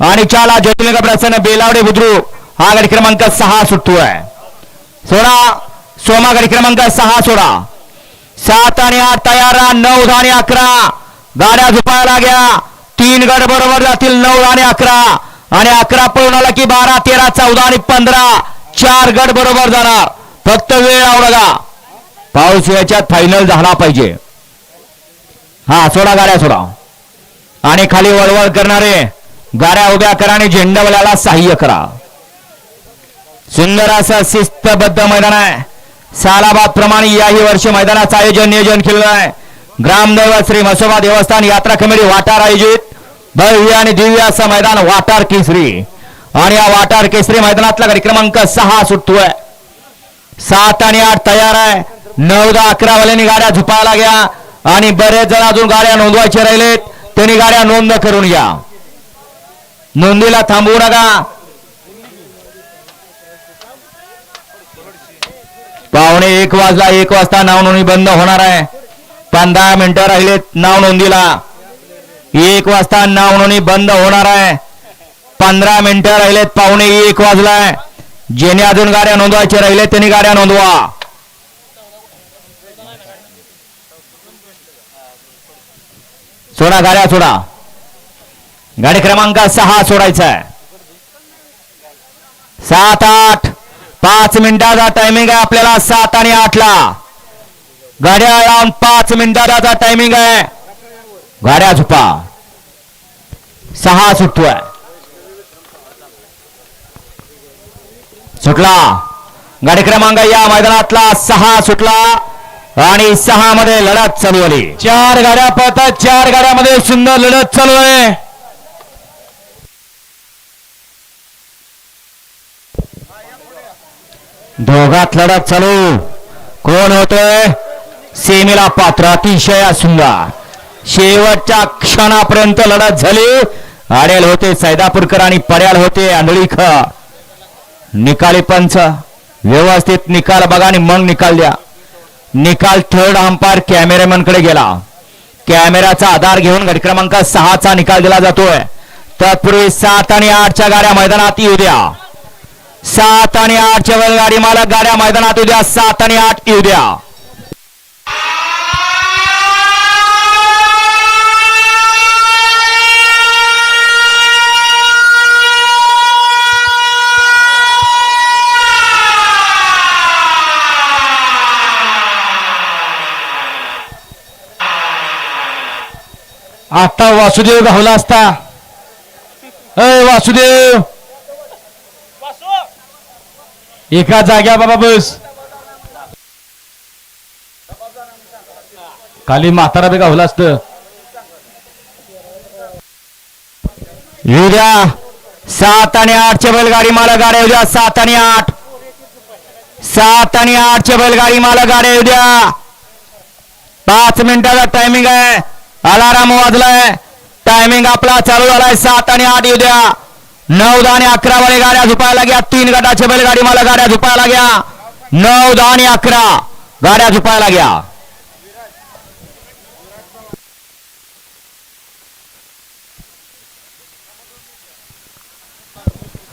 आणि चाला ज्योतिर्लिंग प्रसन्न बेलावडे बुद्रू हा गडी क्रमांक सहा सुटतोय सोळा सोमा गाडी क्रमांक सहा सोडा. सात आणि आठ तयार नऊ आणि अकरा. गाड्या झुपायला घ्या तीन गड बरोबर जातील. नऊ आणि अकरा. आणि अकरा पळून आला की बारा तेरा चौदा आणि पंधरा. चार गड बरोबर जाणार. फक्त वेळ आवडगा पाऊस याच्यात फायनल झाला पाहिजे. हा सोडा गाड्या सोडा. आणि खाली वळवळ करणारे गाड्या उभ्या करा आणि झेंडावल्याला सहाय्य करा. सुंदर असं शिस्तबद्ध मैदान आहे. सालाबाद प्रमाणे याही वर्षी मैदानाचं आयोजन नियोजन केलेलं आहे. ग्रामदैवत श्री म्हसोबा देवस्थान यात्रा कमिटी वाटार आयोजित. भव्य आणि दिव्य असं मैदान वाटार केसरी. आणि या वाटार केसरी मैदानातला गाडी क्रमांक सहा सुटतोय. सात आणि आठ तयार आहे. नऊ दहा अकरा वाल्यांनी गाड्या झुपायला घ्या आणि बरेच जण अजून गाड्या नोंदवायचे राहिलेत. त्यांनी गाड्या नोंद करून घ्या. नोंदीला थांबवू नका. पावणे एक वाजला एक वाजता नाव नोंदणी बंद होणार आहे. पंधरा मिनिटं राहिलेत नाव नोंदीला. एक वाजता नाव नोंदणी बंद होणार आहे. पंधरा मिनिटं राहिलेत पावणे एक वाजलाय ज्याने अजून गाड्या नोंदवायचे राहिले त्यांनी गाड्या नोंदवा. सोडा गाड्या सोडा. गाडी क्रमांक सहा सोडायचा आहे सात आठ पाच मिनिटाचा टायमिंग आहे आपल्याला सात आणि आठ ला गाड्या लावून पाच मिनिटाचा टायमिंग आहे. गाड्या झुपा. सहा सुटतोय. सुटला. गाडी क्रमांक या मैदानातला सहा सुटला आणि सहा मध्ये लढत चालू आली चार गाड्या पळतात चार गाड्यामध्ये सुंदर लढत चालू आहे. दोघात लढत चालू. कोण होतोय सेमीला पात्र अतिशय सुंदर. शेवटच्या क्षणापर्यंत लढत झाली. आडेल होते सैदापूरकर आणि पर्याल होते आंधळीख. निकाली पंच. व्यवस्थित निकाल बघा आणि मग निकाल द्या. निकाल थर्ड अंपायर कॅमेरामॅनकडे गेला. कॅमेराचा आधार घेऊन गट क्रमांक सहाचा निकाल दिला जातोय. तत्पूर्वी सात आणि आठच्या गाड्या मैदानात येऊ द्या. सात आणि आठच्या वेळ गाडी मला गाड्या मैदानात येऊ द्या सात आणि आठ येऊ द्या आता वासुदेव गावला असता. अय वासुदेव! एका जाग्या बाबा बस. खाली म्हातारा बी गावला असत. उद्या सात आणि आठच्या बैलगाडी मला गाड्या उद्या सात आणि आठ. सात आणि आठच्या बैलगाडी मला गाड्या उद्या पाच मिनिटाचा टायमिंग आहे. अलाराम वाजलाय. टायमिंग आपला चालू झालाय. सात आणि आठ येऊ द्या. नऊ दहा आणि अकरा वाले गाड्या झुपायला घ्या तीन गटाचे बैलगाडी मला गाड्या झुपायला घ्या नऊ दहा आणि अकरा गाड्या झुपायला घ्या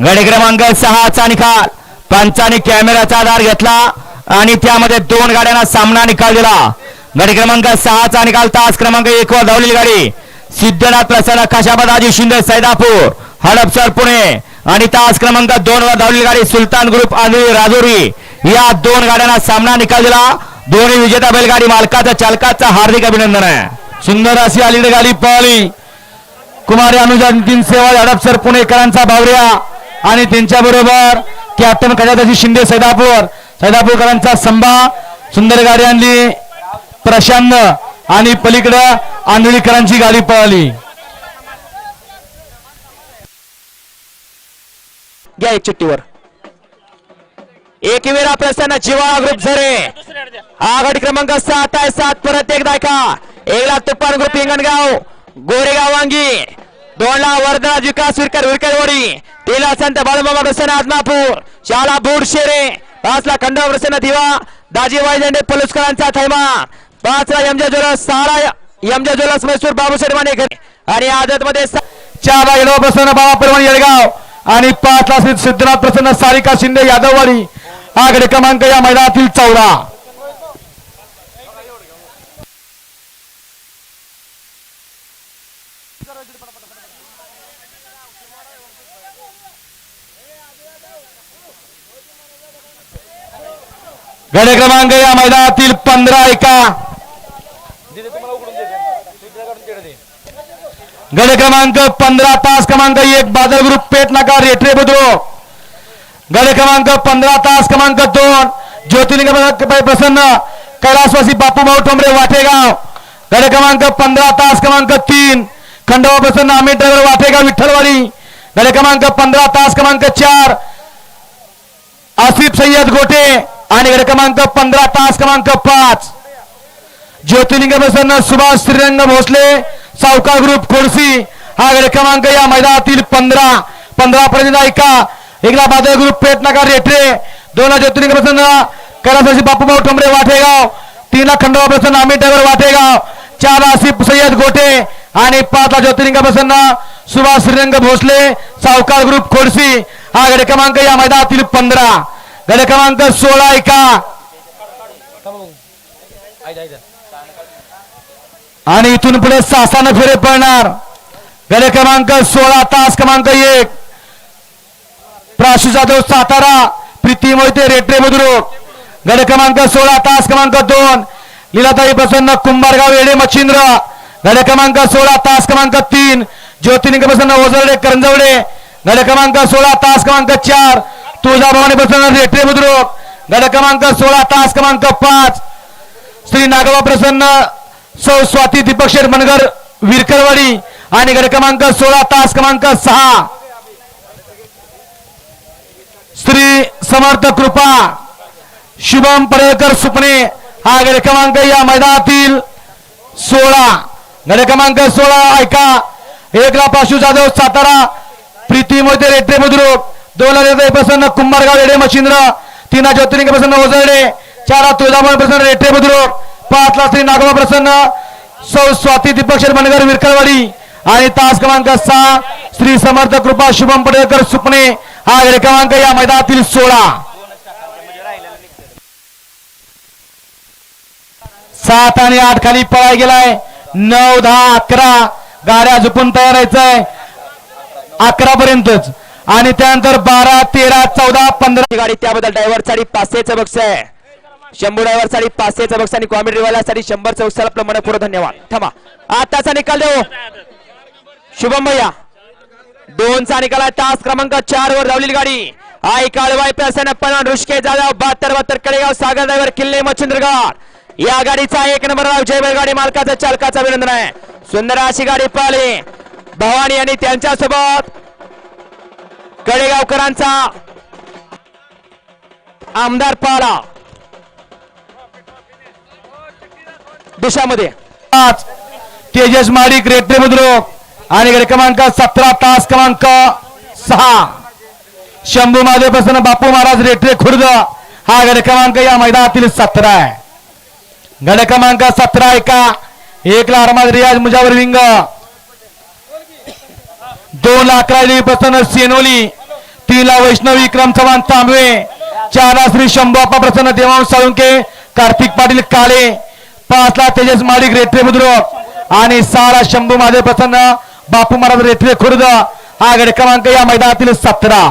गडी क्रमांक सहाचा निकाल. पंचाने कॅमेराचा आधार घेतला आणि त्यामध्ये दोन गाड्यांना सामना निकाल दिला. गडी क्रमांक सहाचा निकाल तास क्रमांक एक वर धावलेली गाडी. सिद्धनाथ प्रसन्न खाशाबादाजी शिंदे सैदापूर. हडपसर पुणे आणि तास क्रमांक दोन वर धावलेली गाडी सुलतान ग्रुप आणि राजुरी. या दोन गाड्यांना सामना निकाल दिला दोन्ही विजेता बैलगाडी मालकाचा चालकाचा हार्दिक अभिनंदन आहे. सुंदर अशी आलेली गाडी पळाली कुमारी अनुजा नितीन सेवा हडपसर पुणेकरांचा भावऱ्या. आणि त्यांच्या बरोबर कॅप्टन कजादाजी शिंदे सैदापूर. सैदापूरकरांचा संभा. सुंदर गाडी आणली. प्रशांत आणि पलीकडं आंधळीकरांची गाडी पळाली. घ्या एक चिट्टीवर एक प्रसन्न जिवाळा ग्रुप झरे. हा गट क्रमांक सात आहे सात परत एक दायका एक लाख तुप्पान ग्रुप हिंगणगाव गोरेगाव वांगी. दोनला वर्धा विकास विरकर विरकरवडी तीन संत बाळूमामा प्रसन्न आदमापूर. चार बोड शेरे. पाचला खंडवा प्रसन्न दिवा. दाजीबाई झेंडे पलुसकरांचा थैमा. पाचला यमजा ज्वेलर्स सहाला यमजा ज्वेलर्स मैसूर बाबू शेरमाने आणि आदत मध्ये चार ला प्रसन्न बाबा परवान येळगाव आणि पाच ला सिद्धनाथ प्रसन्न सारिका शिंदे यादववाडी. हा गड क्रमांक या मैदानातील चौदा. गड क्रमांक या मैदानातील पंधरा एका. गड क्रमांक पंधरा तास क्रमांक एक बादल ग्रुप पेट नाका रेटरे बुद्रुक गड क्रमांक पंधरा तास क्रमांक दोन ज्योतिर्लिंग प्रसन्न- कैलासवासी बापू भाऊ ठोंबरे वाटेगाव गड क्रमांक पंधरा तास क्रमांक तीन खंडोबा प्रसन्न, अमित नगर वाटेगाव विठ्ठलवाडी। गड क्रमांक पंधरा तास क्रमांक चार, आसिफ सय्यद गोटे, आणि गड क्रमांक पंधरा तास क्रमांक पाच। ज्योतिर्लिंग प्रसन्न सुभाष श्रीरंग भोसले सावकार ग्रुप खोडसी हा गड क्रमांक या मैदानातील पंधरा. पंधरा पर्यंत ऐका एकला बादल ग्रुप पेट रेटरे. दोनला ज्योतिर्लिंग प्रसन्न कैलासवासी बापूभाऊ ठोंबरे वाटेगाव. तीनला खंडोबा प्रसन्न अमित डगर वाटेगाव. चार आसिफ सय्यद गोटे आणि पाचला ज्योतिर्लिंग प्रसन्न सुभाष श्रीरंग भोसले सावकार ग्रुप खोडसी हा गड क्रमांक या मैदानातील पंधरा. गड क्रमांक सोळा ऐका आणि इथून पुढे सासानं फेरे पळणार गडे क्रमांक सोळा तास क्रमांक एक. प्राशू जाधव सातारा प्रीती मोहिते रेट्रे बुद्रुक गडे क्रमांक सोळा तास क्रमांक दोन. लीलाताई प्रसन्न कुंभारगाव येडे मच्छिंद्र. गड क्रमांक सोळा तास क्रमांक तीन. ज्योतिलिंग प्रसन्न ओझरडे करंजवडे. गड क्रमांक सोळा तास क्रमांक चार. तुळजाभवानी प्रसन्न रेट्रे बुद्रुक गड क्रमांक सोळा तास क्रमांक पाच. श्री नागवा प्रसन्न सौ स्वाती दीपक शेठ मनगर विरकरवाडी आणि गड क्रमांक सोळा तास क्रमांक सहा. श्री समर्थ कृपा शुभम परेकर सुपणे हा गड क्रमांक या मैदानातील सोळा. गड क्रमांक सोळा ऐका. एकला पाशू जाधव सातारा. प्रीती मोहिते रेट्रे बुद्रुक. दोन प्रसन्न कुंभारगाव रेडे मशिंद्र तीना ज्योतिर्लिंग प्रसन्न ओझरडे चारा तुळजाभवानी प्रसन्न रेट्रे बुद्रुक. पाच ला श्री नागोबा प्रसन्न. सौ स्वाती दीपक शेठ विरकरवाडी आणि तास क्रमांक सहा श्री समर्थ कृपा शुभम पडेकर सुपणे हा गड क्रमांक या मैदानातील सोळा. सात आणि आठ खाली पळाय गेलाय. नऊ दहा अकरा. गाड्या झुपून तयार व्हायचंय. अकरा पर्यंतच. आणि त्यानंतर बारा तेरा चौदा पंधरा. गाडी त्याबद्दल ड्रायव्हरसाठी पाचशेचं बक्षीस आहे. शंभू साडी पाचशे पाचशेचं आणि कॉमेडी शंभर शंभरचं बक्षीस आपलं मनपूर्वक धन्यवाद. थांबा. आताचा निकाल देऊ. शुभम भैया. दोनचा निकाल आहे. तास क्रमांक चार वर धावलेली गाडी. आई काळवाई प्रसन्न पणन ऋषिकेश जाधव बहात्तर बहात्तर कडेगाव सागर ड्रायव्हर किल्ले मच्छिंद्रगड. या गाडीचा एक नंबर राव जयभर गाडी मालकाचा चालकाचा अभिनंदन आहे. सुंदर अशी गाडी पाहिली भवानी आणि त्यांच्यासोबत कडेगावकरांचा आमदार पाला देशामध्ये. पाच तेजस माडिक रेट्रे बुद्रुक आणि गड क्रमांक सतरा तास क्रमांक सहा. शंभू महादेव प्रसन्न बापू महाराज रेट्रे खुर्द हा गड क्रमांक या मैदानातील सतरा आहे. गड क्रमांक सतरा एका एकला अरमाद रियाज मुजावर विंग. दोन ला अकरा प्रसन्न सेनोली. तीन ला वैष्णव विक्रम चव्हाण तांबवे. चार श्री शंभू अप्पा प्रसन्न देवांश साळुंके कार्तिक पाटील काळे. पाच ला तेजस माडिक रेट्रे बुद्रुक. आणि ला शंभू महादेव प्रसन्न. बापू महाराज रेट्रे खुर्द. हा गड क्रमांक या मैदानातील सतरा.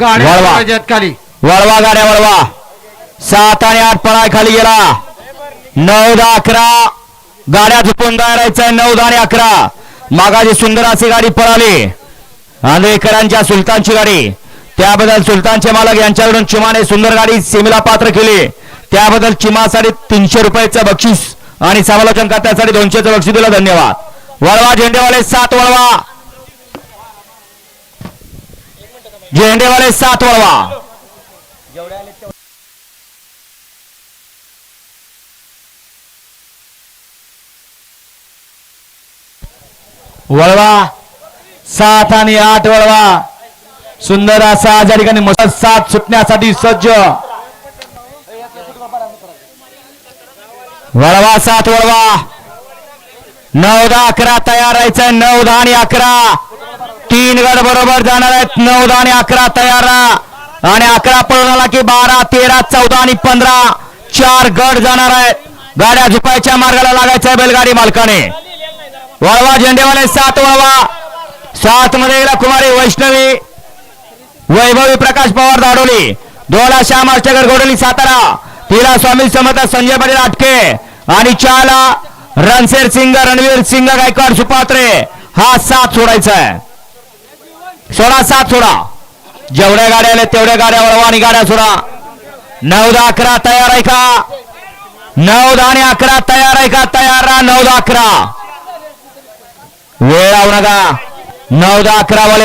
वळवा. गाड्या वळवा. सात आणि आठ पळाय खाली गेला. नऊ दहा अकरा. गाड्या झुकून दारायचा नऊ दहा आणि अकरा. मागाची सुंदर अशी गाडी पळाली. आंधळेकरांच्या सुलतानची गाडी. त्याबद्दल सुलतानचे मालक यांच्याकडून चिमाने सुंदर गाडी सीमेला पात्र केली. त्याबद्दल चिमासाठी तीनशे रुपयाचं बक्षीस आणि समालोचन करण्यासाठी दोनशेचं बक्षीस दिलं. धन्यवाद. वळवा झेंडेवाले सात वळवा. झेंडेवाले सात वळवा. वळवा. सात आणि आठ वळवा. सुंदर असा ज्या ठिकाणी मसाज सात सुटण्यासाठी सज्ज. वळवा सात वळवा. नऊ दहा अकरा तयार राहायचंय नऊ दहा आणि अकरा. तीन गड बरोबर जाणार आहेत. नऊ दहा आणि अकरा तयार आणि अकरा पळून आला की बारा तेरा चौदा आणि पंधरा. चार गड जाणार आहेत. गाड्या झुपायच्या मार्गाला लागायच्या बैलगाडी मालकाने. वळवा झेंडेवाले सात वळवा. सात मध्ये गेला कुमारी वैष्णवी. वैभवी प्रकाश पवार दाडोली दोला श्याम अर्चकर गोडोली सातारा. तिला स्वामी समर्थ संजय पाटील आटके. आणि चाला रणसेर सिंग रणवीर सिंग गायकवाड सुपात्रे. हा सात सोडायचा आहे. सोडा सात सोडा. जेवढ्या गाड्या आल्या तेवढ्या गाड्या वळवा आणि गाड्या सोडा. नऊ दहा अकरा तयार आहे का? नऊ दहा आणि अकरा तयार आहे का? तयार राहा नऊ दहा अकरा. वेळ लावू नका. नऊ दहा अकरा वाले